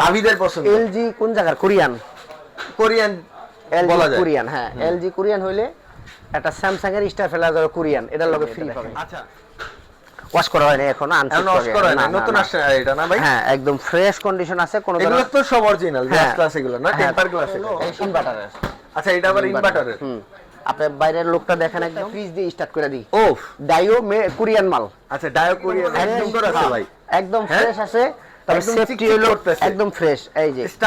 ভাবিদের পছন্দ। এলজি কোন জায়গার? কোরিয়ান। কোরিয়ান এলজি বলা যায়। কোরিয়ান হ্যাঁ। এলজি কোরিয়ান হইলে একটা স্যামসাং এর স্টার ফেলার কোরিয়ান এটার লগে ফ্রি পাবেন আচ্ছা। ওয়াশ করা হয়নি এখনও আনসেট এখন করা হয় না নতুন আসছে এটা না ভাই? হ্যাঁ একদম ফ্রেশ কন্ডিশন আছে কোনো এগুলো তো সব অরিজিনাল গ্লাস হ্যাঁ। ক্লাস এগুলো না? টেম্পার গ্লাস ইনভার্টারের আচ্ছা এটা আবার ইনভার্টারের হুম। আপনার বাইরের লোকটা দেখেন একদম। ফ্রিজ দিয়ে স্টার্ট করে দিই। ওফ। ডাইও কোরিয়ান মাল। আচ্ছা ডায়ো কোরিয়ান একদম সুন্দর আছে ভাই। একদম হ্যাঁ? ফ্রেশ আছে। তবে সেফটি হলো একদম ফ্রেশ এই যে একটা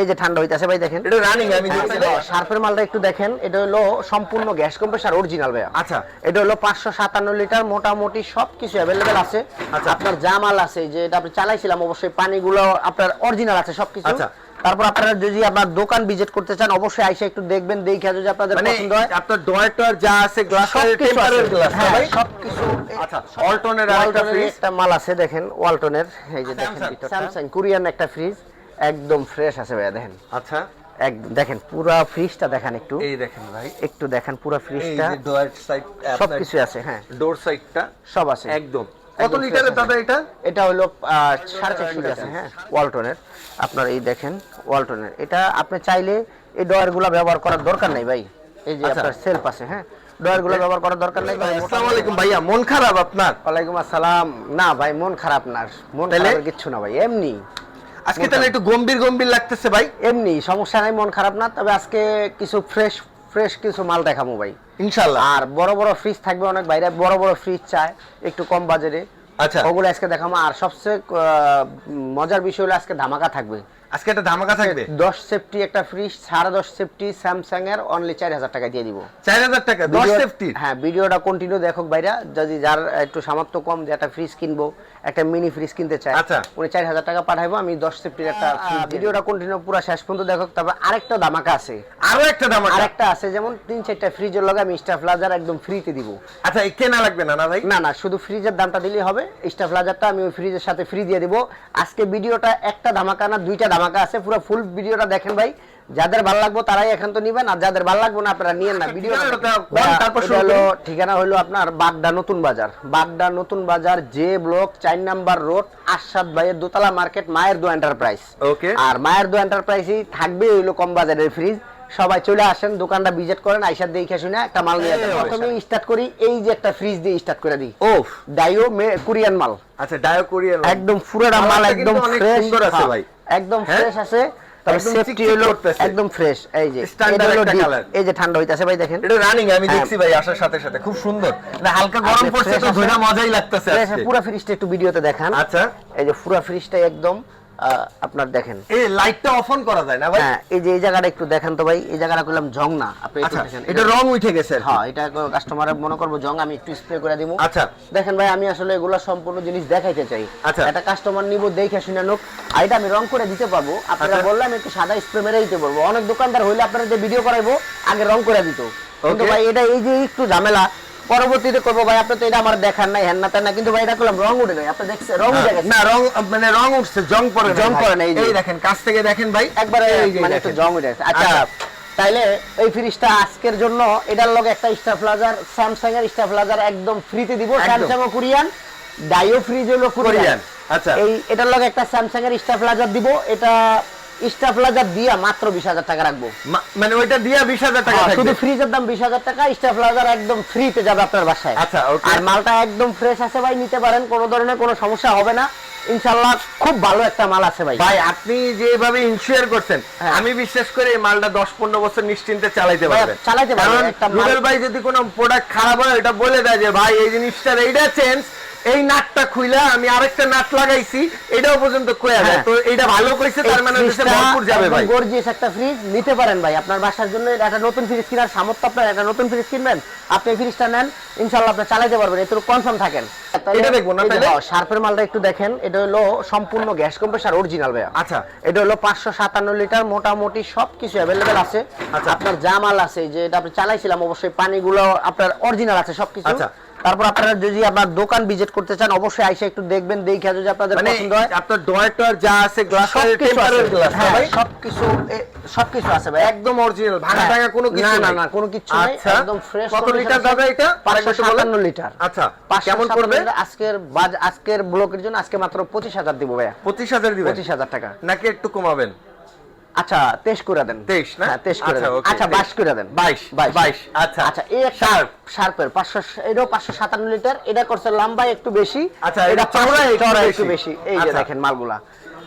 এই যে ঠান্ডা হইতাছে ভাই দেখেন। এটা রানিং আমি দেখছি শার্পের মালটা একটু দেখেন। এটা হলো সম্পূর্ণ গ্যাস কম্প্রেসার অরিজিনাল ভাই আচ্ছা। এটা হলো পাঁচশো সাতান্ন লিটার মোটামুটি সবকিছু अवेलेबल আছে। আচ্ছা। আপনার যা মাল আছে যে এটা আপনি চালাইছিলাম অবশ্যই পানিগুলো আপনার অরিজিনাল আছে সবকিছু। আচ্ছা। তারপর আপনারা যদি আপনার দোকান ভিজিট করতে চান অবশ্যই আইসা একটু দেখবেন দেখে যদি আপনাদের মানে পছন্দ হয়। আপনার ডয়ার টয়ার যা আছে গ্লাস টেম্পারের গ্লাস হ্যাঁ, ভাই সবকিছু আচ্ছা অল্টনের আরেকটা ফ্রিজ একটা মাল আছে দেখেন ওয়ালটনের এই যে দেখেন স্যামসাং কোরিয়ান একটা ফ্রিজ একদম ফ্রেশ আছে ভাইয়া দেখেন। আচ্ছা। একদম দেখেন পুরা ফ্রিজটা দেখেন একটু। এই দেখেন ভাই। একটু দেখেন পুরা এই ফ্রিজটা যে ডয়ার সাইড সবকিছু আছে হ্যাঁ। ডোর সাইডটা সব আছে। একদম। কত লিটারের দাদা এটা? এটা হলো সাড়ে চারশো আছে হ্যাঁ। ওয়ালটনের আপনার এই দেখেন ওয়ালটনের এটা আপনি চাইলে এই ডয়ারগুলা ব্যবহার করার দরকার নাই ভাই। এই যে আচ্ছা। আপনার সেলফ আছে হ্যাঁ। ডয়ারগুলো ব্যবহার করার দরকার নাই ভাই। আসসালামু আলাইকুম ভাইয়া মন খারাপ আপনার? ওয়ালাইকুম আসসালাম। না ভাই মন খারাপ না। মন? খারাপ কিচ্ছু না ভাই এমনি। আজকে তাহলে একটু গম্ভীর গম্ভীর লাগতেছে ভাই। এমনি সমস্যা নাই মন খারাপ না। তবে আজকে কিছু ফ্রেশ ফ্রেশ কিছু মাল দেখাবো ভাই। ইনশাল্লাহ আর বড় বড় ফ্রিজ থাকবে অনেক বাইরে বড় বড় ফ্রিজ চায় একটু কম বাজেটে আচ্ছা। ওগুলো আজকে দেখাবো আর সবচেয়ে মজার বিষয় হলো আজকে ধামাকা থাকবে। আজকে একটা ধামাকা থাকবে? দশ সেফটি একটা ফ্রিজ সাড়ে দশ সেফটি স্যামসাং এর অনলি চার হাজার টাকা দিয়ে দিব। চার হাজার টাকা? দশ ভিডিও- সেফটি হ্যাঁ ভিডিওটা কন্টিনিউ দেখুক বাইরা যদি যার একটু সামর্থ্য কম যে একটা ফ্রিজ কিনবো একটা মিনি ফ্রিজ কিনতে চায় আচ্ছা। উনি চার হাজার টাকা পাঠাইবো আমি দশ সেফটির একটা ভিডিওটা কন্টিনিউ পুরো শেষ পর্যন্ত দেখুক। তারপর আরেকটা ধামাকা আছে। আরও একটা ধামাকা? আরেকটা আছে যেমন তিন চারটা ফ্রিজের লগে আমি স্টাফ লাজার একদম ফ্রিতে দিব। আচ্ছা এই কেনা লাগবে না না ভাই? না না শুধু ফ্রিজের দামটা দিলেই হবে। স্টাফ লাজারটা আমি ওই ফ্রিজের সাথে ফ্রি দিয়ে দিব। আজকে ভিডিওটা একটা ধামাকা না দুইটা ধামাকা আছে পুরো ফুল ভিডিওটা দেখেন ভাই। যাদের ভালো লাগবে তারাই এখন তো নিবেন আর যাদের ভালো লাগবে না আপনারা নিয়েন না ভিডিও হলো ঠিকানা হলো আপনার বাগদা নতুন বাজার। বাগদা নতুন বাজার যে ব্লক চার নাম্বার রোড আশাদ ভাইয়ের দোতলা মার্কেট মায়ের দো এন্টারপ্রাইজ ওকে আর মায়ের দো এন্টারপ্রাইজই থাকবে হইল কম বাজারের ফ্রিজ সবাই চলে আসেন দোকানটা ভিজিট করেন আইসার দেখে শুনে একটা মাল নিয়ে যাবেন। প্রথমে স্টার্ট করি এই যে একটা ফ্রিজ দিয়ে স্টার্ট করে দিই। ওফ। ডাইও কোরিয়ান মাল। আচ্ছা ডায়ো কোরিয়ান একদম পুরোটা মাল একদম ফ্রেশ সুন্দর আছে ভাই। একদম হ্যাঁ? ফ্রেশ আছে। তবে সেফটি হলো একদম ফ্রেশ এই যে হলো একটা colour। এই যে ঠান্ডা হইতাছে ভাই দেখেন। এটা রানিং আমি হ্যাঁ। দেখছি ভাই আসার সাথে সাথে। খুব সুন্দর। না হালকা গরম পড়ছে তো? ধরে মজাই লাগতেছে। পুরো ফ্রিজটা একটু ভিডিওতে দেখান। আচ্ছা। এই যে পুরো ফ্রিজটা একদম আপনার দেখেন। এই লাইটটা অফ অন করা যায় না ভাই? হ্যাঁ এই যে এই জায়গাটা একটু দেখেন তো ভাই এই জায়গাটা করলাম জং না আপনি একটু আচ্ছা দেখেন এটা রং উঠে গেছে হ্যাঁ এটা কাস্টমারের মনে করব জং আমি একটু স্প্রে করে দিব আচ্ছা। দেখেন ভাই আমি আসলে এগুলো সম্পূর্ণ জিনিস দেখাইতে চাই। আচ্ছা। একটা কাস্টমার নিব দেখে শুনে নোক আর এটা আমি রং করে দিতে পারব? আপনারা আচ্ছা। বললাম একটু সাদা স্প্রে মেরে দিতে পারব। অনেক দোকানদার হইলে আপনারা যে ভিডিও করাইবো আগে রং করে দিত। কিন্তু ভাই এটা এই যে একটু ঝামেলা পরবর্তীতে করব ভাই আপনি তো এটা আমার দেখার নাই হ্যান না না। কিন্তু ভাই এটা করলাম রং উঠে যায়। আপনি দেখছেন রং উঠে গেছে। না রং মানে রং উঠছে জং না জং। পড়ে না, এই দেখেন কাছ থেকে দেখেন ভাই। একবারে মানে একটু জং উঠে গেছে। আচ্ছা আচ্ছা। তাইলে এই ফ্রিজটা আজকের জন্য এটার লগে একটা স্টাফ লাজার স্যামসাং এর স্টাফ লাজার একদম ফ্রিতে দিব। স্যামসাং ও কোরিয়ান ডাইও ফ্রিজ হলো কোরিয়ান কোরিয়ান আচ্ছা। এই এটার লগে একটা স্যামসাং এর স্টাফ লাজার দিব। এটা স্টাফ লাজার দিয়া মাত্র বিশ হাজার টাকা রাখব। মানে ওইটা দিয়া বিশ হাজার টাকা হ্যাঁ, শুধু ফ্রিজের দাম বিশ হাজার টাকা একদম ফ্রিতে যাবে আপনার বাসায়। আচ্ছা, আর মালটা একদম ফ্রেশ আছে ভাই নিতে পারেন কোনো ধরনের কোনো সমস্যা হবে না। ইনশাল্লাহ খুব ভালো একটা মাল আছে ভাই। ভাই আপনি যেভাবে ইনশিওর করছেন হ্যাঁ। আমি বিশ্বাস করে এই মালটা দশ পনেরো বছর নিশ্চিন্তে চালাইতে পারবেন। রুবেল ভাই যদি কোনো প্রোডাক্ট খারাপ হয় এটা বলে দেয় যে ভাই এই জিনিসটার এইটা চেঞ্জ এই নাটটা খুইলা আমি আরেকটা নাট লাগাইছি এটাও পর্যন্ত কয়ে দেয় হ্যাঁ। তো এটা ভালো কইছে তার মানে হচ্ছে ভরপুর যাবে ভাই। গর্জিয়াস একটা ফ্রিজ নিতে পারেন ভাই। আপনার বাসার জন্য একটা নতুন ফ্রিজ কেনার সামর্থ্য আপনার একটা নতুন ফ্রিজ কিনবেন আপনি ফ্রিজটা নেন ইনশাআল্লাহ আপনি চালাতে পারবেন। এত কনফার্ম থাকেন। এটা দেখব না তাহলে? হ্যাঁ, শার্পের মালটা একটু দেখেন এটা হলো সম্পূর্ণ গ্যাস কম্প্রেসার অরিজিনাল ভাই আচ্ছা। এটা হলো পাঁচশো সাতান্ন লিটার মোটামুটি সবকিছু অ্যাভেলেবেল আছে। আচ্ছা। আপনার যা মাল আছে যে এটা আপনি চালাইছিলাম অবশ্যই পানিগুলো আপনার অরিজিনাল আছে সবকিছু। আচ্ছা। তারপর আপনারা যদি আপনার দোকান ভিজিট করতে চান অবশ্যই আইসা একটু দেখবেন দেখে যদি আপনাদের মানে পছন্দ হয়। আপনার ডয়ার যা আছে গ্লাস আছে। গ্লাস হ্যাঁ, ভাই। সবকিছু সবকিছু আছে ভাই। একদম অরিজিনাল ভাঙা হ্যাঁ। টাঙা কোনো কিছু না, না, না, কোনো কিচ্ছু নাই, আচ্ছা। একদম fresh কত লিটার। দাদা এটা? 557 লিটার। আচ্ছা কেমন পড়বে? আজকের বাজ আজকের ব্লকের জন্য আজকে মাত্র পঁচিশ হাজার দিব ভাইয়া। পঁচিশ হাজার দিবেন? পঁচিশ হাজার টাকা। নাকি একটু কমাবেন? আচ্ছা তেইশ করে দেন 23 না? হ্যাঁ তেইশ করে আচ্ছা, দেন okay, আচ্ছা 23 বাইশ করে দেন 22, 22, আচ্ছা। আচ্ছা এই শার্প শার্পের পাঁচশো এটাও পাঁচশো সাতান্ন লিটার এটা করছে লম্বা একটু বেশি আচ্ছা, এটা চওড়া একটু বেশি। এই যে আচ্ছা। দেখেন মালগুলা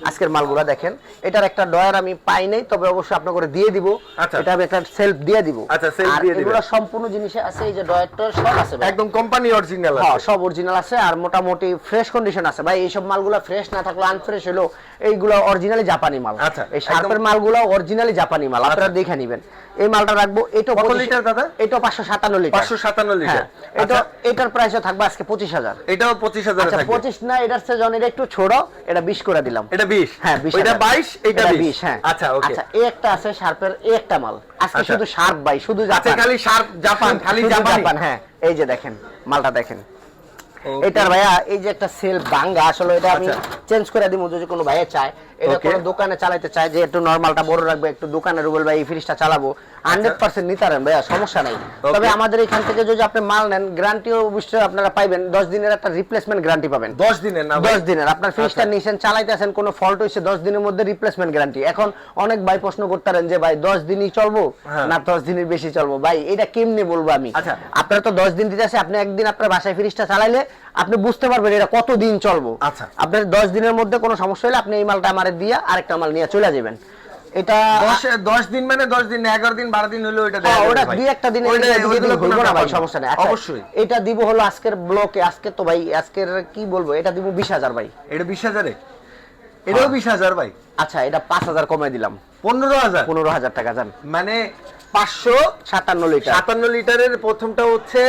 আজকের মালগুলা দেখেন। এটার একটা ডয়ার আমি পাই নাই তবে অবশ্যই আপনাকে দিয়ে দিব। আচ্ছা। এটা আমি একটা সেলফ দিয়ে দিব। আচ্ছা, সেলফ আর দিয়ে দিব এগুলো সম্পূর্ণ জিনিসে আছে এই যে ডয়ারটা সব আছে। একদম কোম্পানি অরিজিনাল হ্যাঁ আছে। সব অরিজিনাল আছে আর মোটামুটি ফ্রেশ কন্ডিশন আছে। ভাই এই সব মালগুলা ফ্রেশ না থাকলে আনফ্রেশ হলো এইগুলা অরিজিনালি জাপানি মাল। আচ্ছা, এই শার্পের মালগুলা অরিজিনালি জাপানি মাল। আপনারা আচ্ছা। দেখে নেবেন। এই মালটা রাখব এটা কত লিটার দাদা? এটা পাঁচশো সাতান্ন লিটার। 557 লিটার। হ্যাঁ, এটা আচ্ছা। এটার প্রাইসও থাকবে আজকে পঁচিশ হাজার। এটাও পঁচিশ হাজার আচ্ছা থাকবে। পঁচিশ না এটার সেজন এটা একটু ছোট এটা বিশ করে দিলাম। এটা বিশ? হ্যাঁ বিশ এটা হাজার। বাইশ এটা এটা বিশ? হ্যাঁ। আচ্ছা ওকে। আচ্ছা এই একটা আছে শার্পের এই একটা মাল। আজকে আচ্ছা। শুধু শার্প ভাই শুধু আচ্ছা জাপান খালি শার্প জাপান খালি জাপান হ্যাঁ এই যে দেখেন মালটা দেখেন। এটার ভাইয়া এই যে একটা সেল ভাঙ্গা আসলে এটা আমি আচ্ছা। চেঞ্জ করে দিব যদি কোনো ভাইয়া চায়। এটা কোনো দোকানে চালাইতে চায় যে একটু নরমালটা বড় রাখবে একটু দোকানে রুবেল ভাই এই ফ্রিজটা চালাবো। হান্ড্রেড পার্সেন্ট নিতে পারেন ভাইয়া সমস্যা নাই। তবে আমাদের এখান থেকে যদি আপনি মাল নেন গ্যারান্টিও অবশ্যই আপনারা পাইবেন দশ দিনের একটা রিপ্লেসমেন্ট গ্যারান্টি পাবেন। দশ দিনের না দশ দিনের আপনার ফ্রিজটা আচ্ছা। চালাইতেছেন কোনো ফল্ট হয়েছে দশ দিনের মধ্যে রিপ্লেসমেন্ট গ্যারান্টি এখন অনেক ভাই প্রশ্ন যে ভাই দশ দিনই চলবো হ্যাঁ। না দশ দিনের বেশি চলবো? ভাই এটা কেমনে বলব আমি? আচ্ছা। আপনার তো দশ দিন দিতেছে আপনি একদিন আপনার বাসায় ফ্রিজটা চালাইলে আপনি বুঝতে পারবেন এটা কত দিন চলবো। আচ্ছা। আপনার দশ দিনের মধ্যে কোনো সমস্যা হলে আপনি এই মালটা আমার দিয়ে আরেকটা মাল নিয়ে চলে যাবেন। এটা দশ দিন মানে দশ দিন এগারো দিন বারো দিন হলে ওইটা হ্যাঁ, ওটা দুই একটা দিনে হইবো না ভাই। সমস্যা নেই। আচ্ছা, অবশ্যই। এটা দিব হলো আজকের ব্লকে আজকে তো ভাই আজকের কি বলব এটা দিব বিশ হাজার ভাই। এটা বিশ হাজারে? এটাও বিশ হাজার ভাই। আচ্ছা এটা পাঁচ হাজার কমাই দিলাম। পনেরো হাজার? পনেরো হাজার টাকা যান মানে পাঁচশো সাতান্ন লিটার। সাতান্ন লিটারের প্রথমটা হচ্ছে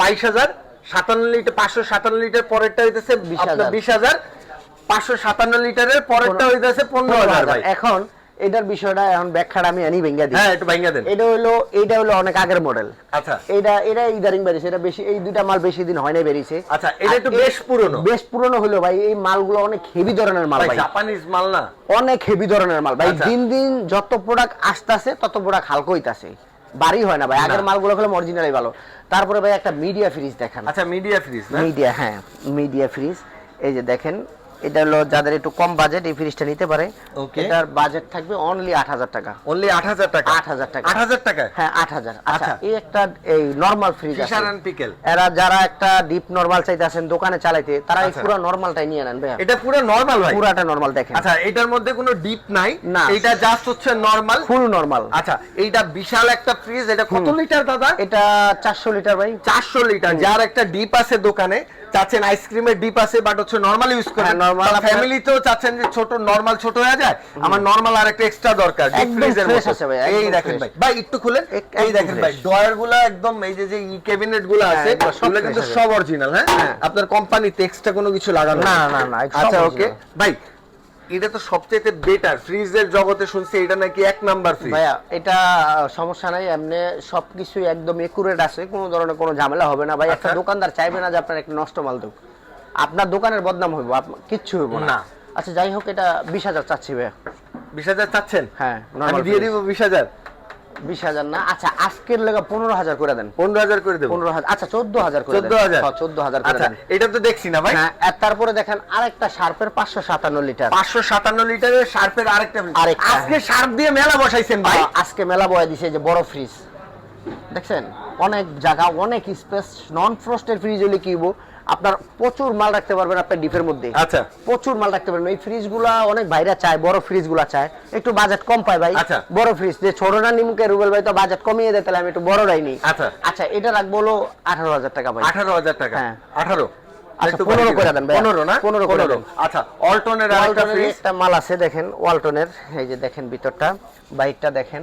বাইশ হাজার। সাতান্ন লিটার পাঁচশো সাতান্ন লিটার পরেরটা হইতেছে বিশ হাজার। পাঁচশো সাতান্ন লিটারের পরেরটা হইতেছে পনেরো হাজার এখন এটার বিষয়টা এখন ব্যাখ্যাটা আমি আনি ভেঙ্গা দিই। হ্যাঁ একটু ভাঙ্গা দেন। এটা হলো এইটা হলো অনেক আগের মডেল আচ্ছা। এটা এটা ইদারিং বেরিয়েছে এটা বেশি এই দুইটা মাল বেশি দিন হয় বেরিয়েছে আচ্ছা, এটা একটু বেশ পুরনো। বেশ পুরনো হলো ভাই এই মালগুলো অনেক হেভি ধরনের মাল ভাই ভাই। জাপানিজ মাল না। অনেক হেভি ধরনের মাল ভাই। আচ্ছা। দিন দিন যত প্রোডাক্ট আসতেছে তত প্রোডাক্ট হালকা হইতাছে। বাড়ি হয় না ভাই আগের মালগুলো হলো অরিজিনালই ভালো। তারপরে ভাই একটা মিডিয়া ফ্রিজ দেখেন। আচ্ছা মিডিয়া ফ্রিজ মিডিয়া হ্যাঁ মিডিয়া ফ্রিজ এই যে দেখেন এটা হলো যাদের একটু কম বাজেট এই ফ্রিজটা নিতে পারে. এটার বাজেট থাকবে অনলি আট হাজার টাকা। অনলি আট হাজার টাকা? 8,000 টাকা। আট হাজার টাকা? হ্যাঁ আট হাজার। আচ্ছা আচ্ছা। এই একটা এই নর্মাল ফ্রিজ পিকেল এরা যারা একটা ডিপ নর্মাল চাইতেছেন দোকানে চালাইতে তারা এই আচ্ছা। পুরো নর্মালটাই নিয়ে নেন ভাইয়া। এটা পুরো নরমাল ভাই? পুরাটা নর্মাল দেখেন। আচ্ছা এটার মধ্যে কোনো ডিপ নাই? না। এটা জাস্ট হচ্ছে নরমাল ফুল নর্মাল আচ্ছা এইটা বিশাল একটা ফ্রিজ এটা কত লিটার দাদা? এটা চারশো লিটার ভাই। চারশো লিটার যার একটা ডিপ আছে দোকানে চাচ্ছেন আইসক্রিমের ডিপ আছে বাট হচ্ছে নরমাল ইউজ করেন হ্যাঁ, normal আপনার- চাচ্ছেন যে ছোট নরমাল ছোট হয়ে যায় আমার নরমাল আর একটা এক্সট্রা দরকার fresh মতো। এই দেখেন ভাই ভাই একটু খুলেন এই দেখেন ভাই ডয়ারগুলা একদম এই যে যে ক্যাবিনেটগুলো হ্যাঁ, আছে কিন্তু সব অরিজিনাল হ্যাঁ? হ্যাঁ। আপনার কোম্পানিতে এক্সট্রা কোনো কিছু লাগানো না, না, না, আচ্ছা ওকে ভাই এটা তো সবচেয়ে বেটার ফ্রিজের জগতে শুনছি এটা নাকি এক নাম্বার ফ্রিজ ভাইয়া এটা সমস্যা নাই এমনি সবকিছু একদম একুরেট আছে কোনো ধরনের কোনো ঝামেলা হবে না। ভাই একটা আচ্ছা। দোকানদার চাইবে না যে আপনার একটা নষ্ট মাল দেব আপনার দোকানের বদনাম হইব কিচ্ছু হইব না। আচ্ছা যাই হোক এটা বিশ হাজার চাচ্ছি ভাইয়া। বিশ হাজার চাচ্ছেন? হ্যাঁ আমি দিয়ে দিব বিশ হাজার। বিশ হাজার না আচ্ছা আজকের লেগে পনেরো হাজার করে দেন। পনেরো হাজার করে দেবো। পনেরো হাজার আচ্ছা চোদ্দ হাজার করে চোদ্দ হাজার? চোদ্দ হাজার করে আচ্ছা দেন। এটা তো দেখছি না ভাই। হ্যাঁ আর তারপরে দেখেন আরেকটা শার্পের পাঁচশো সাতান্ন লিটার। পাঁচশো সাতান্ন লিটারের শার্পের আরেকটা আরেকটা, আজকে শার্প দিয়ে মেলা বসাইছেন ভাই। আজকে মেলা বয়ে দিছে যে বড় ফ্রিজ দেখছেন? অনেক জায়গা অনেক স্পেস নন ফ্রস্টের ফ্রিজ হলে কি হইবো, আপনার প্রচুর মাল রাখতে পারবেন আপনার ডিপের মধ্যে। আচ্ছা। প্রচুর মাল রাখতে পারবেন। এই ফ্রিজগুলা অনেক বাইরে চায় বড় ফ্রিজগুলা চায়। একটু বাজেট কম পায় ভাই। আচ্ছা। বড় ফ্রিজ যে ছোট না নিমুকে রুবেল ভাই তো বাজেট কমিয়ে দেয় তাহলে আমি একটু বড়টাই নিই আচ্ছা। আচ্ছা এটা রাখব হলো আঠারো হাজার টাকা ভাই। আঠারো হাজার টাকা? হ্যাঁ। আঠারো? একটু 15 বাড়িয়ে করে দেন ভাইয়া। পনেরো না? 15 করে দেন। অল্টনের আরেকটা ওয়ালটনের ফ্রিজ একটা মাল আছে দেখেন ওয়ালটনের এই যে দেখেন ভিতরটা বাইকটা দেখেন।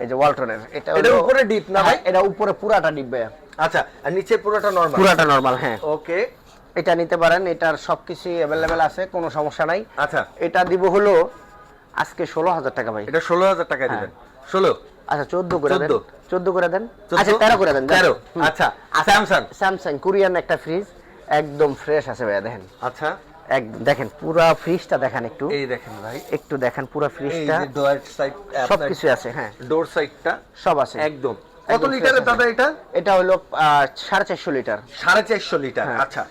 এই যে ওয়ালটনের এটা হলো- উপরে ডিপ না ভাই? হ্যাঁ, এটা উপরে পুরাটা ডিপ ভাইয়া। আচ্ছা আর নিচে পুরোটা নরমাল পুরাটা নরমাল হ্যাঁ। ওকে। এটা নিতে পারেন এটার সবকিছু অ্যাভেলেবেল আছে কোনো সমস্যা নাই। আচ্ছা। এটা দিব হলো আজকে ষোলো হাজার টাকা ভাই। এটা ষোলো হাজার টাকা হ্যাঁ। দিবেন। ষোলো? আচ্ছা চোদ্দ করে দেন। চোদ্দ? করে দেন? আচ্ছা তেরো করে দেন। তেরো। আচ্ছা স্যামসাং স্যামসাং কোরিয়ান একটা ফ্রিজ একদম ফ্রেশ আছে ভাইয়া দেখেন। আচ্ছা। এক দেখেন পুরা ফ্রিজটা দেখেন একটু। এই দেখেন ভাই। একটু দেখেন পুরা ফ্রিজটা যে ডোর সাইড সবকিছু আছে হ্যাঁ। ডোর সাইডটা সব আছে। একদম। কত লিটারের দাদা এটা? এটা হলো সাড়ে চারশো লিটার সাড়ে চারশো লিটার হ্যাঁ। আচ্ছা।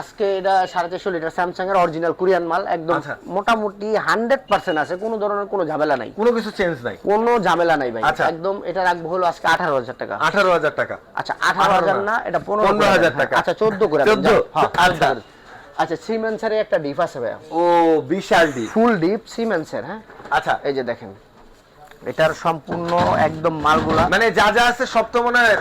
আজকে এটা সাড়ে চারশো লিটার স্যামসাং এর অরিজিনাল কোরিয়ান মাল একদম আচ্ছা। মোটামুটি হান্ড্রেড পার্সেন্ট আছে কোনো ধরনের কোনো ঝামেলা নাই। কোনো কিছু চেঞ্জ নাই? কোনো ঝামেলা নাই ভাই। আচ্ছা। একদম এটা রাখব হলো আজকে আঠারো হাজার টাকা। আঠারো হাজার টাকা। আচ্ছা আঠারো হাজার না এটা পনেরো হাজার টাকা। আচ্ছা চোদ্দ করে দেন, 14 আচ্ছা। 14 করে দেন। আচ্ছা সিমেন্সের একটা ডিপ আছে ভাইয়া। ও বিশাল ডিপ। ফুল ডিপ সিমেন্সের হ্যাঁ? আচ্ছা। এই যে দেখেন। এটার সম্পূর্ণ একদম মালগুলা। মানে যা যা আছে সব তো মনে হয়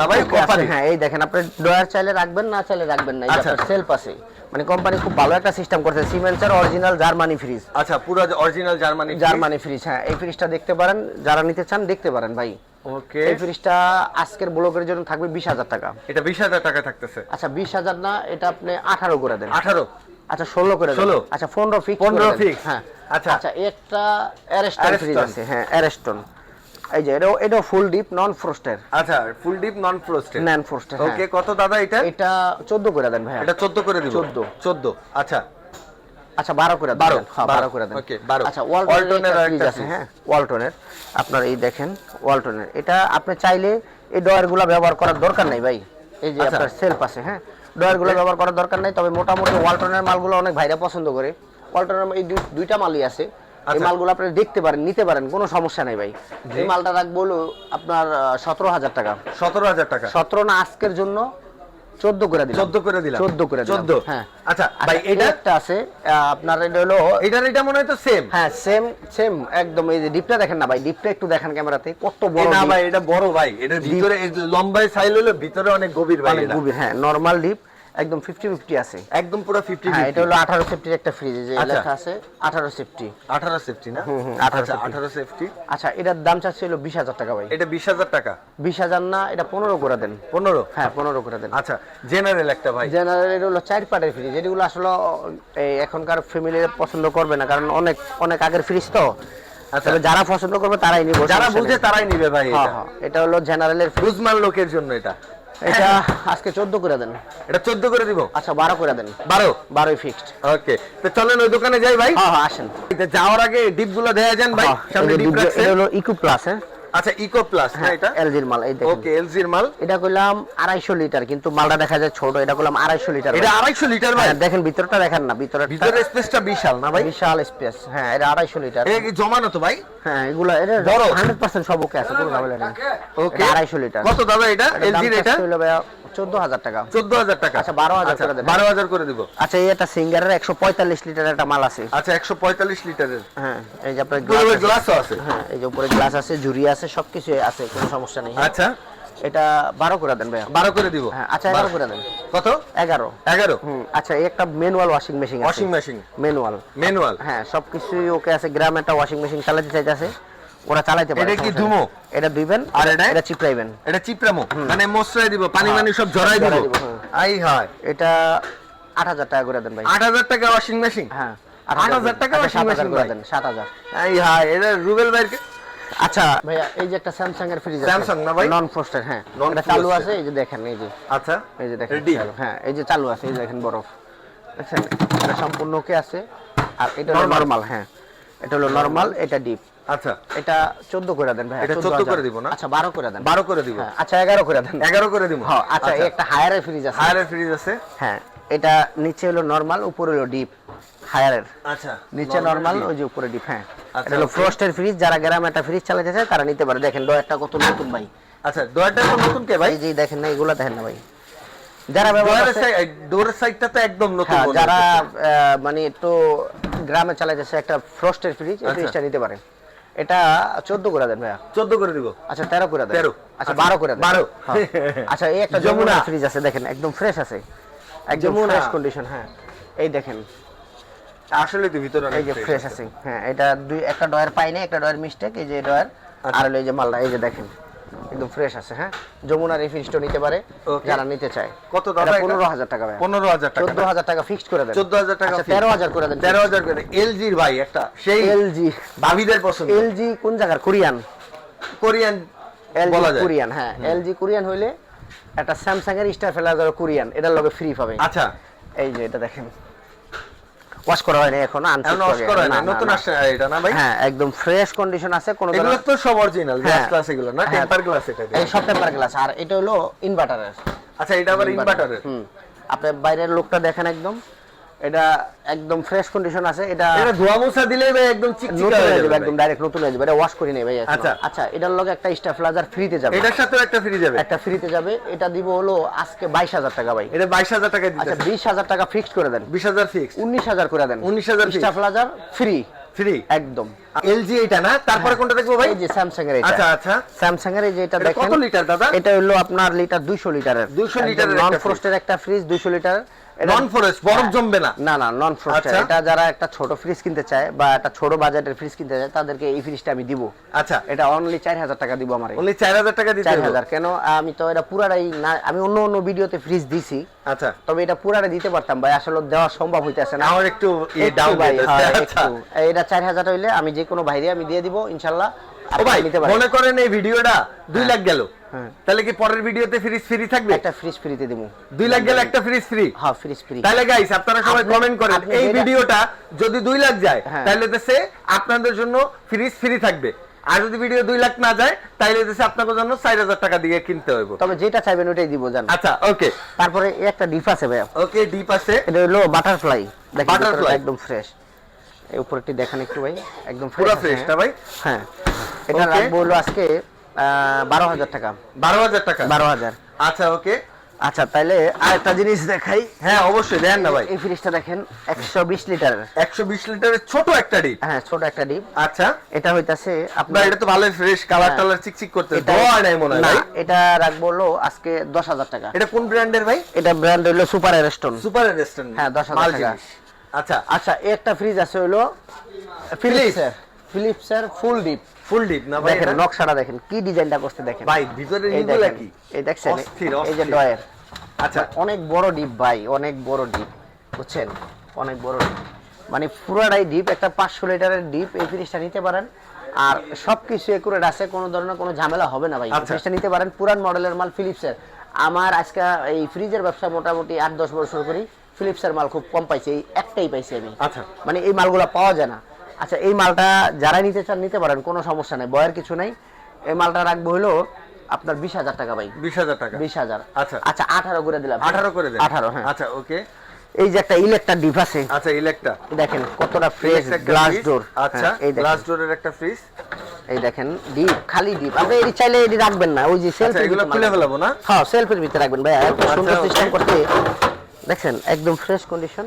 না ভাই? কোম্পানি? হ্যাঁ এই দেখেন আপনি ড্রয়ার চাইলে রাখবেন না চাইলে রাখবেন না এই আচ্ছা। সেলফ আছে। মানে কোম্পানি খুব ভালো একটা সিস্টেম করছে সিমেন্সের অরিজিনাল জার্মানি ফ্রিজ আচ্ছা পুরো অরিজিনাল জার্মানি জার্মানি ফ্রিজ হ্যাঁ এই ফ্রিজটা দেখতে পারেন যারা নিতে চান দেখতে পারেন ভাই। ওকে এই ফ্রিজটা আজকের ব্লকের জন্য থাকবে বিশ হাজার টাকা। এটা বিশ হাজার টাকা থাকতেছে। আচ্ছা বিশ হাজার না এটা আপনি আঠারো করে দেন। আঠারো? আচ্ছা ষোলো করে দেন। 16 আচ্ছা পনেরো ফিক্স 15 fix। হ্যাঁ। আচ্ছা। আচ্ছা একটা অ্যারেস্টন ফ্রিজ আছে। হ্যাঁ অ্যারেস্টন এই যে এটাও এটাও ফুল ডিপ নন ফ্রোস্টের আচ্ছা ফুল ডিপ নন ফ্রোস্টেড নন ফ্রোস্টের ওকে কত দাদা এটা? এটা চোদ্দ করে দেন ভাই এটা 14 করে দিব। 14 14 আচ্ছা। আচ্ছা বারো করে দেন। 12 হ্যাঁ বারো করে দেন। Okay, 12 আচ্ছা ওয়ালটনের ফ্রিজ আছে হ্যাঁ ওয়ালটনের আপনার এই দেখেন ওয়ালটনের এটা আপনি চাইলে এই ডয়ারগুলো ব্যবহার করার দরকার নাই ভাই। এই যে আচ্ছা। আপনার সেলফ আছে হ্যাঁ। ডয়ারগুলো ব্যবহার করার দরকার নাই তবে মোটামুটি ওয়ালটনের মালগুলো অনেক ভাইরা পছন্দ করে। ওয়ালটনের এই দুইটা মালই আছে। এই আচ্ছা। মালগুলো আপনি দেখতে পারেন নিতে পারেন কোনো সমস্যা নাই ভাই। এই মালটা রাখব আপনার সতেরো হাজার টাকা। সতেরো হাজার টাকা। সতেরো না আজকের জন্য চোদ্দ করে দিলাম। 14 করে দিলাম। চোদ্দ করে দিলাম। 14 হ্যাঁ। আচ্ছা ভাই এটা? একটা আছে আপনার এটা হলো এটার এটা মনে হয় তো সেম হ্যাঁ সেম সেম একদম। এই যে ডিপটা দেখেন না ভাই ডিপটা একটু দেখেন ক্যামেরাতে কত বড় না ভাই এটা বড় ভাই। এটার ভিতরে লম্বায় সাইল হলো ভিতরে অনেক গভীর ভাই অনেক। গভীর হ্যাঁ নরমাল ডিপ। একদম ফিফটি ফিফটি আছে। একদম পুরো 50 হ্যাঁ এটা হলো আঠারো সেফটির একটা ফ্রিজ যে আচ্ছা। লেখা আছে আঠারো সেফটি 18 সেফটি না? 18 আচ্ছা 18 সেফটি আচ্ছা এটার দাম চাচ্ছে হলো বিশ হাজার টাকা ভাই। এটা 20000 টাকা? বিশ হাজার না এটা পনেরো করে দেন। 15 হ্যাঁ পনেরো করে দেন। আচ্ছা জেনারেল একটা ভাই। জেনারেল এটা হলো চার পাটের ফ্রিজ যেগুলো আসলে এই এখনকার ফ্যামিলি পছন্দ করবে না কারণ অনেক অনেক আগের ফ্রিজ তো। আচ্ছা। তবে যারা পছন্দ করবে তারাই নিবে যারা বুঝে তারাই নিবে ভাই হ্যাঁ এটা। হ্যাঁ হলো জেনারেলের ফ্রিজ লোকের জন্য এটা। এটা আজকে চোদ্দ করে দেন। এটা 14 করে দিব? আচ্ছা বারো করে দেন। 12 বারোই ফিক্সড ওকে। তো চলেন ওই দোকানে যাই ভাই। হ্যাঁ হ্যাঁ আসেন। যাওয়ার আগে ডিপগুলো দেয়া যান ভাই হ্যাঁ, সামনে ডিপ ডিপ- রাখছে। এটা হলো ইকো প্লাস হ্যাঁ? আচ্ছা ইকো প্লাস না এটা? এলজির মাল এই দেখেন। ওকে এলজির মাল? এটা কইলাম আড়াইশো লিটার কিন্তু মালটা দেখা যায় ছোট এটা কইলাম আড়াইশো লিটার এটা 250 লিটার ভাই? হ্যাঁ, দেখেন ভিতরটা দেখেন না ভিতরে ভিতরের স্পেসটা বিশাল না ভাই? বিশাল স্পেস হ্যাঁ এটা আড়াইশো লিটার। এটা কি জমানো তো ভাই? হ্যাঁ এগুলো এটা বড়? হান্ড্রেড পার্সেন্ট সব ওকে আছে কোনো ঝামেলা নেই। ওকে। এটা আড়াইশো লিটার। কত দাদা এটা? এলজির এটা? চোদ্দ হাজার টাকা। 14000 টাকা। আচ্ছা, 12,000 করে দেন। 12000 করে দিব। আচ্ছা এই একটা সিঙ্গারের একশো পঁয়তাল্লিশ লিটার একটা মাল আছে। আচ্ছা 145 লিটারের। হ্যাঁ এই যে আপনার আছে। আছে। হ্যাঁ এই যে উপরে গ্লাস আছে ঝুরি আছে সবকিছু আছে কোনো সমস্যা নেই হ্যাঁ। আচ্ছা। এটা বারো করে দেন ভাইয়া। 12 করে দিব? হ্যাঁ আচ্ছা এগারো করে দেন। কত? এগারো। 11 হুম আচ্ছা এই একটা manual washing machine washing machine manual manual হ্যাঁ সবকিছুই ওকে আছে গ্রামে একটা ওয়াশিং মেশিন চালাতে চাইতেছে ওরা চালাইতে পারে এটা কি ধুমো? এটা দুইবেন আর এটা? এটা চিপরাইবেন এটা চিপরামো মানে দিব পানি মানি সব জড়াই দিব? হ্যাঁ। আই হয়। এটা আট হাজার টাকা করে দেন ভাই। 8000 টাকা ওয়াশিং মেশিন হ্যাঁ 8000 টাকা আচ্ছা, ওয়াশিং হাজার মেশিন করে দেন সাত হাজার। আই হয় এটা রুবেল ভাইয়ের আচ্ছা ভাইয়া এই যে একটা স্যামসাং এর ফ্রিজ Samsung না ভাই? নন ফ্রস্টের হ্যাঁ। এটা চালু আছে এই যে দেখেন এই যে। আচ্ছা এই যে দেখেন হ্যাঁ এই যে চালু আছে এই দেখেন বরফ। দেখছেন? এটা সম্পূর্ণ ওকে আছে। আর এটা হলো নরমাল হ্যাঁ। এটা হলো নরমাল এটা ডিপ আচ্ছা। এটা 14 করে দেন ভাই এটা 14 করে দিব না? আচ্ছা 12 করে দেন। 12 করে দিব। আচ্ছা 11 করে দেন। 11 করে দিব। হ্যাঁ আচ্ছা একটা হায়ারের ফ্রিজ আছে। হায়ারের ফ্রিজ আছে। হ্যাঁ। এটা নিচে হলো নরমাল উপরে হলো ডিপ হায়ারের আচ্ছা নিচে নরমাল ওই যে উপরে ডিপ হ্যাঁ। আচ্ছা, এটা হলো ফ্রস্টের ফ্রিজ যারা গ্রামে একটা ফ্রিজ চালাতে চায় তারা নিতে পারে। দেখেন ডয়ারটা কত নতুন ভাই। আচ্ছা ডোরটা তো নতুন কে ভাই? ভাই যে দেখেন না এগুলো দেখেন না ভাই। যারা ব্যবহার ডোরের করছে- সাইডটা তো একদম নতুন হ্যাঁ, যারা মানে একটু গ্রামে চালাইতেছে একটা ফ্রস্টের ফ্রিজ এই আচ্ছা। ফ্রিজটা নিতে পারেন এটা চোদ্দ করে দেন ভাইয়া। 14 করে দিব। আচ্ছা তেরো করে দেন। 13 আচ্ছা বারো করে দেন। 12 হ্যাঁ। আচ্ছা এই একটা। যমুনা। ফ্রিজ আছে দেখেন একদম ফ্রেশ আছে। একদম ফ্রেশ কন্ডিশন হ্যাঁ। এই দেখেন। আসলে তো ভিতরে এই যে ফ্রেশ আছে। হ্যাঁ এটা দুই একটা ডয়ার পাই না একটা ডয়ার মিস্টেক এই যে ডয়ার আচ্ছা। আর এই যে মালটা এই যে দেখেন একদম ফ্রেশ আছে হ্যাঁ। যমুনার এই ফ্রিজটা নিতে পারে যারা নিতে চায়। কত এটা? পনেরো হাজার টাকা ভাই 15000 টাকা। চোদ্দ হাজার টাকা ফিক্সড করে দেন। 14000 টাকা আচ্ছা। তেরো হাজার করে দেন। 13000 করে এলজির ভাই একটা সেই এলজি ভাবিদের পছন্দ। এলজি কোন জায়গার? কোরিয়ান কোরিয়ান এলজি বলা যায়। কোরিয়ান হ্যাঁ। এলজি কোরিয়ান হইলে একটা স্যামসাং এর স্টার ফ্লাজার কোরিয়ান এটার লগে ফ্রি পাবে। আচ্ছা। এই যে এটা দেখেন। ওয়াশ করা হয়নি এখনও আনসি এখন ওয়াশ করা হয়নি নতুন আসছে এটা না ভাই? হ্যাঁ একদম ফ্রেশ কন্ডিশন আছে কোনো এগুলো তো সব অরিজিনাল গ্লাস হ্যাঁ। ক্লাস এগুলো না? হ্যাঁ। টেম্পার গ্লাস এটা এই সব টেম্পার গ্লাস আর এটা হলো ইনভার্টারের আচ্ছা এটা আবার ইনভার্টারের হুম। আপনি বাইরের লোকটা দেখেন একদম। এটা একদম ফ্রেশ কন্ডিশন আছে এটা এটা ধোয়া মোছা দিলে ভাই একদম চিকচিকা হয়ে যাবে একদম ডাইরেক্ট নতুন হয়ে যাবে এটা ওয়াশ করে নেই ভাই আচ্ছা। আচ্ছা এটার লগে একটা স্টাফলাজার ফ্রিতে যাবে। এটার সাথে একটা ফ্রি যাবে। একটা ফ্রিতে যাবে এটা দিব হলো আজকে বাইশ হাজার টাকা ভাই। এটা বাইশ হাজার টাকা আচ্ছা দিতে আচ্ছা 20000 টাকা ফিক্সড করে দেন। বিশ হাজার ফিক্স উনিশ হাজার করে দেন। 19,000 fixed। স্টাফলাজার ফ্রি ফ্রি একদম। এলজি এটা না? তারপরে কোনটা দেখব ভাই? যে স্যামসাং এর এটা। আচ্ছা আচ্ছা। স্যামসাং এর এই যে এটা দেখেন কত লিটার দাদা? এটা হলো আপনার লিটার 200 লিটারের 200 লিটারের নন ফ্রস্টের একটা ফ্রিজ 200 লিটার নন ফরেস্ট বরফ জমবে না। না না নন আচ্ছা। এটা যারা একটা ছোট ফ্রিজ কিনতে চায় বা একটা ছোট বাজেটের ফ্রিজ কিনতে চায় তাদেরকে এই ফ্রিজটা আমি দিব। আচ্ছা। এটা অনলি 4000 টাকা দিব আমারে অনলি চার হাজার টাকা দিতে চার হবে? হাজার। কেন? আমি তো এটা পুরাটাই না আমি অন্য অন্য ভিডিওতে ফ্রিজ দিছি। আচ্ছা। তবে এটা পুরাটা দিতে পারতাম ভাই আসলে দেওয়া সম্ভব হইতেছে না। আমার একটু ডাউন ভাই, হ্যাঁ, আচ্ছা। এটা চার হাজার হইলে আমি যে কোনো ভাইরে আমি দিয়ে দিব ইনশাল্লাহ। ভাই মনে করেন এই ভিডিওটা দুই লাখ গেল? হ্যাঁ। তাহলে কি পরের ভিডিওতে ফ্রিজ ফ্রি থাকবে? একটা ফ্রিজ ফ্রিতে দিব। দুই লাখ গেলে একটা ফ্রিজ ফ্রি হ্যাঁ ফ্রিজ ফ্রি তাহলে গাইস আপনারা সবাই কমেন্ট করেন এই ভিডিওটা যদি দুই লাখ যায় হ্যাঁ। তাহলে দেশে আপনাদের জন্য ফ্রিজ ফ্রি থাকবে। আর যদি ভিডিও দুই লাখ না যায় তাহলে দেশে আপনাদের জন্য চার হাজার টাকা দিয়ে কিনতে হবে তবে যেটা চাইবেন ওটাই দিব জান। আচ্ছা ওকে তারপরে এই একটা ডিপ আছে ভাই ওকে ডিপ আছে। এটা হলো বাটারফ্লাই দেখেন Butterfly। একদম ফ্রেশ এই উপরটি দেখেন একটু ভাই একদম পুরো আছে, ফ্রেশটা ভাই? হ্যাঁ। এটা. রাখব হলো আজকে বারো হাজার টাকা। বারো হাজার টাকা? বারো হাজার। আচ্ছা ওকে আচ্ছা তাইলে আরেকটা জিনিস দেখাই। হ্যাঁ অবশ্যই দেন না ভাই। এই ফ্রিজটা দেখেন একশো বিশ লিটারের একশো বিশ লিটারের ছোট একটা ডিপ? হ্যাঁ ছোট একটা ডিপ। আচ্ছা। এটা হইতাছে আপনার এটা তো ভালোই ফ্রেশ কালার হ্যাঁ। টালার চিকচিক করতে ধোয়া নাই মনে হয় না, এটা রাখব হলো আজকে দশ হাজার টাকা। এটা কোন ব্র্যান্ডের ভাই? এটা ব্র্যান্ড হইল সুপার এরস্টোন সুপার রেস্টুরেন্ট হ্যাঁ, 10,000 টাকা। আচ্ছা আচ্ছা একটা ফ্রিজ আছে ফিলিপসের ফিলিপসের ফুল ডিপ ফুল ডিপ না ভাই দেখেন নকশাটা দেখেন কি ডিজাইনটা করতে দেখেন। ভাই ভিতরে কি? এই দেখছেন এই যে। ডয়ের আচ্ছা। অনেক বড় ডিপ ভাই অনেক বড় ডিপ বুঝছেন? অনেক বড় ডিপ মানে পুরাটাই ডিপ একটা পাঁচশো লিটারের ডিপ এই ফ্রিজটা নিতে পারেন। আর সবকিছু একুরেট আছে কোনো ধরনের কোনো ঝামেলা হবে না ভাই। এই আচ্ছা। ফ্রিজটা নিতে পারেন পুরান মডেলের মাল ফিলিপসের আমার আজকে এই ফ্রিজের ব্যবসা মোটামুটি আট দশ বছর করি। ফিলিপসের মাল খুব কম পাইছি এই একটাই পাইছি আমি। আচ্ছা। মানে এই মালগুলো পাওয়া যায় না। আচ্ছা এই মালটা যারা নিতে চান নিতে পারেন কোনো সমস্যা নেই বয়ের কিছু নাই। এই মালটা রাখব হলো আপনার বিশ হাজার টাকা ভাই। বিশ হাজার টাকা। বিশ হাজার। আচ্ছা। আচ্ছা আঠারো করে দিলাম। আঠারো করে দেন। আঠারো হ্যাঁ। আচ্ছা ওকে। এই যে একটা ইলেকট্রা ডিপ আছে আচ্ছা ইলেকট্রা দেখেন কতটা ফ্রেশ গ্লাস ডোর আচ্ছা এই গ্লাস ডোরের একটা ফ্রিজ এই দেখেন ডিপ খালি ডিপ আপনি এটি চাইলে এটি রাখবেন না ওই যে সেলফ আচ্ছা এগুলো খুলে ফেলাবো না? হ্যাঁ সেলফের ভিতরে রাখবেন ভাই। এত সুন্দর সিস্টেম করতে দেখছেন একদম ফ্রেশ কন্ডিশন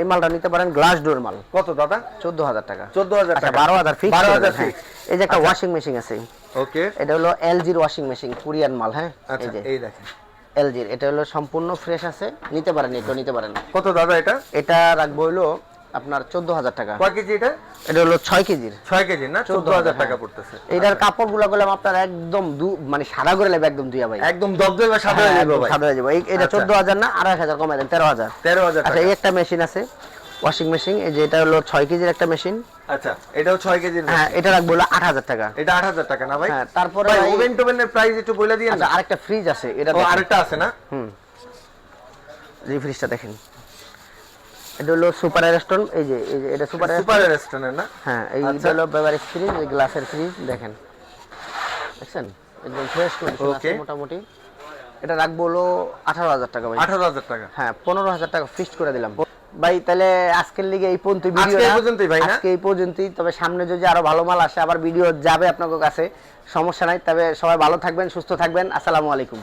এই মালটা নিতে পারেন গ্লাস ডোর মাল। কত দাদা? চোদ্দ হাজার টাকা। চোদ্দ হাজার আচ্ছা টাকা। বারো হাজার ফিক্স বারো হাজার ফিক্স এই যে একটা ওয়াশিং মেশিন আছে। ওকে এটা হলো এলজির ওয়াশিং মেশিন কোরিয়ান মাল হ্যাঁ? এই আচ্ছা যে। এই দেখেন। এলজির এটা হলো সম্পূর্ণ ফ্রেশ আছে। নিতে পারেন এটা নিতে পারেন। কত দাদা এটা? এটা রাখব হলো আপনার চোদ্দ হাজার টাকা। কয় কেজি এটা? এটা হলো ছয় কেজির। ছয় কেজি না? চোদ্দ হাজার টাকা হ্যাঁ। পড়তেছে। এটার কাপড়গুলা আপনার একদম দু মানে সাদা করে নেবে একদম দুইয়া ভাই। একদম দবদবে সাদা হ্যাঁ, হয়ে যাবে ভাই। সাদা হয়ে যাবে। এটা আচ্ছা। চোদ্দ হাজার না এক হাজার কমাই দেন তেরো হাজার তেরো হাজার আচ্ছা এই একটা মেশিন আছে ওয়াশিং মেশিন এই যে এটা হলো ছয় কেজির একটা মেশিন আচ্ছা এটাও ছয় কেজির হ্যাঁ এটা রাখব হলো আট হাজার টাকা। এটা আট হাজার টাকা না ভাই? হ্যাঁ, তারপরে ওভেন টোভেনের প্রাইস একটু বলে দিয়ে আচ্ছা আরেকটা ফ্রিজ আছে এটা। আরেকটা আছে না? হুম। এই ফ্রিজটা দেখেন। এটা হলো সুপার রেস্টুরেন্ট এই যে এই যে এটা সুপার সুপার না? হ্যাঁ এই আচ্ছা। হলো বেভারেজ ফ্রিজ এই গ্লাসের ফ্রিজ দেখেন। দেখছেন? একদম ফ্রেশ কন্ডিশন মোটামুটি। এটা রাখব হলো আঠারো হাজার টাকা ভাই। আঠারো হাজার টাকা। হ্যাঁ পনেরো হাজার টাকা ফিক্সড করে দিলাম। ভাই তাহলে আজকের লিগে এই পর্যন্ত ভিডিও আজকে পর্যন্তই ভাই না? আজকে এই পর্যন্তই। তবে সামনে যদি আরও ভালো মাল আসে আবার ভিডিও যাবে আপনাদের কাছে সমস্যা নাই। তবে সবাই ভালো থাকবেন সুস্থ থাকবেন। আসসালামু আলাইকুম।